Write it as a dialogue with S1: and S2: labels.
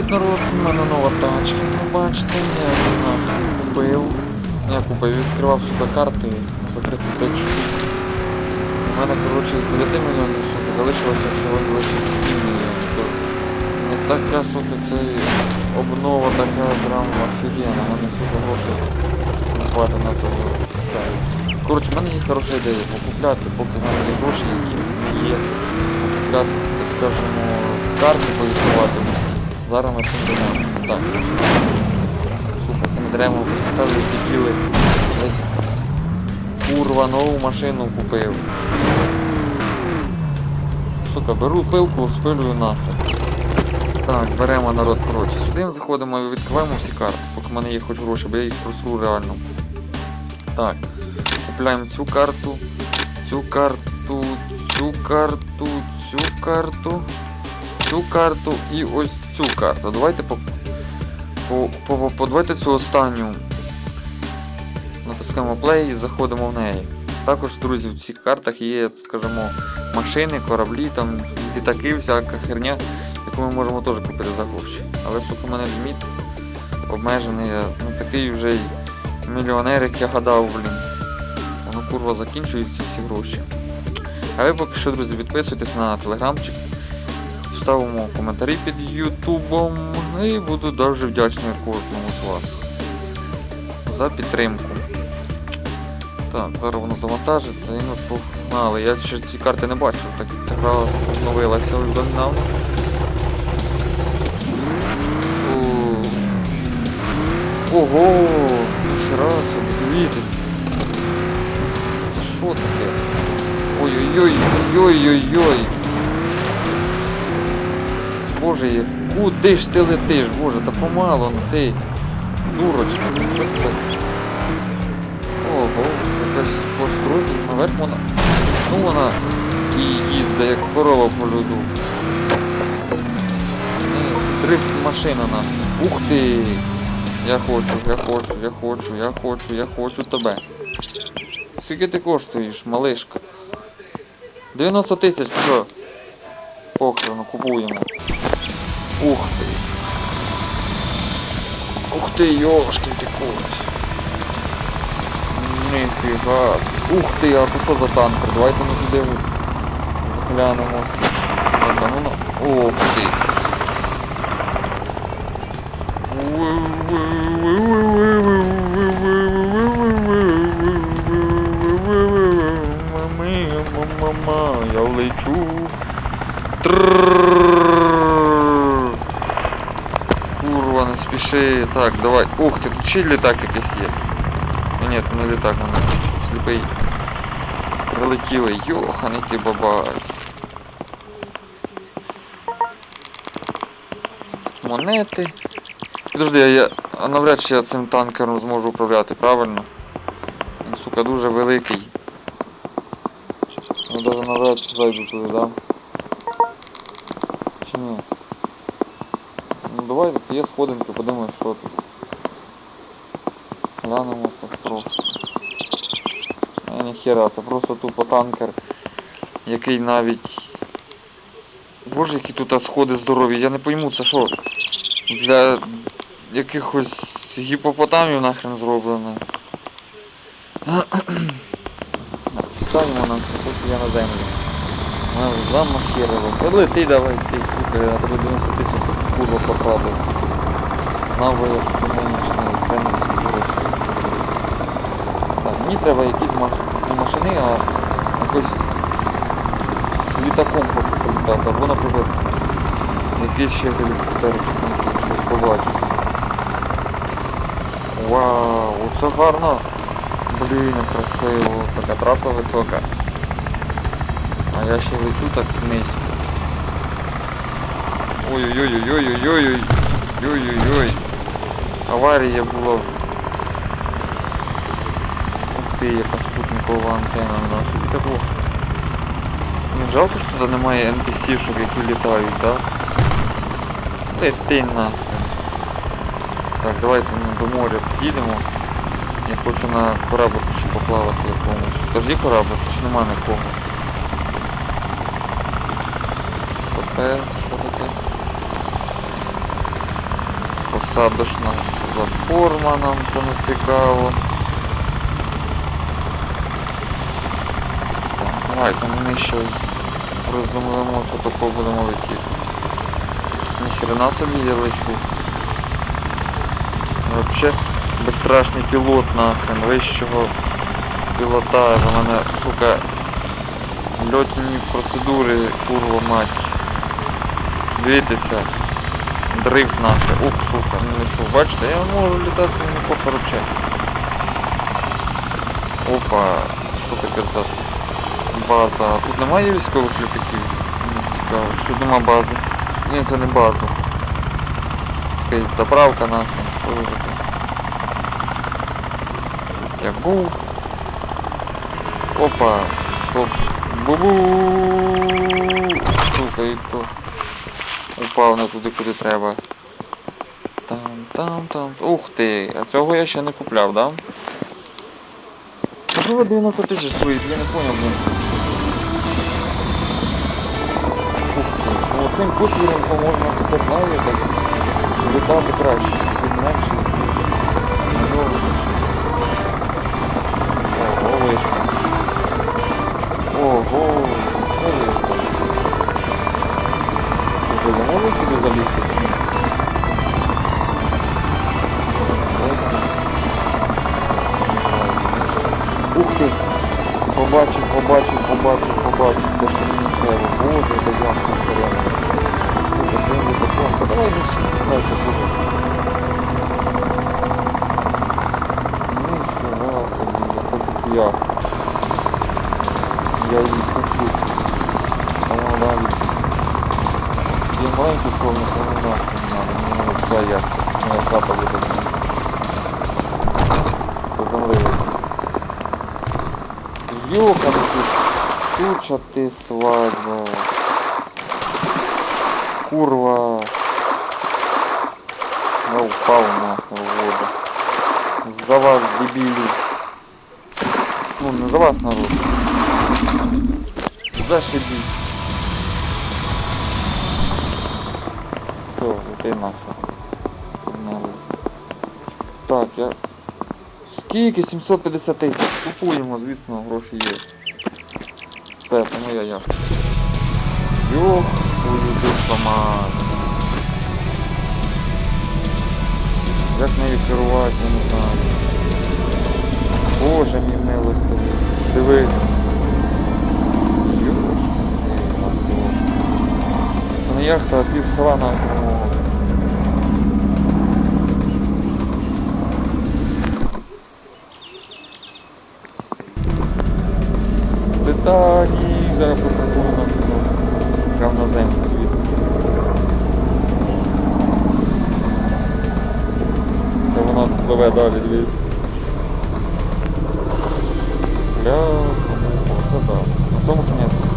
S1: Привіт народ, у мене нова тачка. Ну бачите, я нахуй купив. Я купив, відкривав сука карти за 35 штук. У мене, коротше, з 9 мільйонів сука, залишилося всього лише 7 мільйонів. То не така, сука, це обнова така прям офігенна. Мене сука грошей не на це. Коротше, в мене є хороша ідея покупляти, поки в мене є гроші, які є. Покупляти, так скажемо, карти повідкривати усі. Зараз ми цим займаємося. Так. Сука, цими деревами підписали дебіли. Курва, нову машину купив. Сука, беру пилку, спилюю нахуй. Так, беремо народ, коротше. Сюди ми заходимо і відкриваємо всі карти, поки в мене є хоч гроші, бо я їх просру реально. Так. Купляємо цю карту, цю карту, цю карту, цю карту, цю карту і ось цю карту. Давайте по, по, по, по, давайте цю останню. Натискаємо play і заходимо в неї. Також, друзі, в цих картах є, скажімо, машини, кораблі, там літаки, всяка херня, яку ми можемо теж купити за гроші. Але сука, мене ліміт обмежений, не такий вже мільйонер, як я гадав, блін. Воно курва закінчується всі гроші. А ви поки що, друзі, підписуйтесь на телеграмчик, ставимо коментарі під ютубом і буду дуже вдячний кожному з вас за підтримку. Так, зараз воно завантажиться і ми погнали. Я ще ці карти не бачив, так як ця гра обновилася недавно. Ого! Хера собі, дивіться. Це що таке? Ой-ой-ой, ой-ой-ой. Боже, я- куди ж ти летиш? Боже, та помало, ну ти. Дурочка, що ти так? Ого, це якась постройка, наверх вона. Ну вона і їздить, як корова по льоду. Ні, це дрифт машина на. Ух ти! Я хочу, я хочу, я хочу, я хочу, я хочу тебе. Скільки ти коштуєш, малишка? 90 тисяч, все. Похрену, купуємо. Ух ты. Ух ты, ёшкин ты кот. Нифига. Ух ты, а то що за танкер? Давайте ми туди заглянемось. Ладно, ну на... Ох ти. Я лечу. Трррр. Ще літак, давай. Ух ти, тут ще літак якийсь є. Ні, ні, не літак, мене сліпий. Прилетіли. Йоханий ти бабай. Монети. Підожди, а я навряд чи я цим танкером зможу управляти, правильно? Він, сука, дуже великий. Я навряд чи зайду туди, да? Чи ні? Ну давай тут є сходинки, подивимось, що тут. Глянемо так просто. А ніхера, це просто тупо танкер, який навіть... Боже, які тут сходи здорові, я не пойму, це що? Для якихось гіпопотамів нахрен зроблено. Ставимо нам я на землю. Ми замахірили. Та лети давай, ти, сука, я тебе 90 тисяч курва потратив. Знав би я, що ти нинішній. Так, мені треба якісь маш... не машини, а якось літаком хочу політати. Або, наприклад, якийсь ще гелікоптерчик щось побачу. Вау, оце гарно. Блін, красиво. Така траса висока. А я ще лечу так низько. Ой-ой-ой-ой-ой-ой-ой. Ой-ой-ой. Аварія була. Ух ти, яка спутникова антенна у нас. І таку. Не жалко, що туди немає NPC-шок, які літають, так? Лети нахрен. Так, давайте ми до моря підійдемо. Я хочу на корабль ще поплавати якомусь. Тож є корабль, чи нема нікого? Тепер, що таке? посадочна платформа, нам це не цікаво. Так, давайте ми ще розумлимося, такого будемо летіти. Ніхрена собі я лечу. Вообще безстрашний пілот нахрен, вищого пілотажа. У мене, сука, льотні процедури, курва мать. Дивіться. Дрифт нахер. Ух, сука, не лечу. Бачите, я можу літати не похороче. Опа, що таке за база? Тут немає військових літаків? Не цікаво. Чи Тут нема бази. Ні, це не база. Скажіть, заправка нахрен, що ви таке? Я був. Опа, стоп. Бу-бу. Сука, і то. Упав не туди, куди треба. Там, там, там. Ух ти, а цього я ще не купляв, да? Ви 90 тисяч стоїть? Я не поняв, блін. Ух ти. Ну цим куцвіром можна тепер знаєте, літати краще. менше, менший, Ух ти! Побачив, побачив, побачив, побачив, те, що мені треба. Боже, да я нахрена. Слухай, своїм літаком. Та давай не спускайся, боже. Ніфіга собі, я хочу яхту. Я її куплю. А вона навіть я маленьку комнату, ну нахуй не надо, мені надо вся яхта. Моя хата буде. Тут. Куча ти свадьба. Курва. Я упав нахуй в воду. За вас, дебілі. Ну, за вас, народ. Зашибись. Все, ти нахуй. Народ. Так, я... Скільки? 750 тисяч. Купуємо, звісно, гроші є. Все, це моя яхта. Йох, твою душу мать. Як нею керувати, я не знаю. Боже мій милостивий. Диви. Юшки, ти. Це не яхта, а пів села нахрен. мого. Титанік, зараз попробуємо на прямо на землю дивитися. Та вона пливе далі, дивіться. Бля, оце так. На цьому кінець.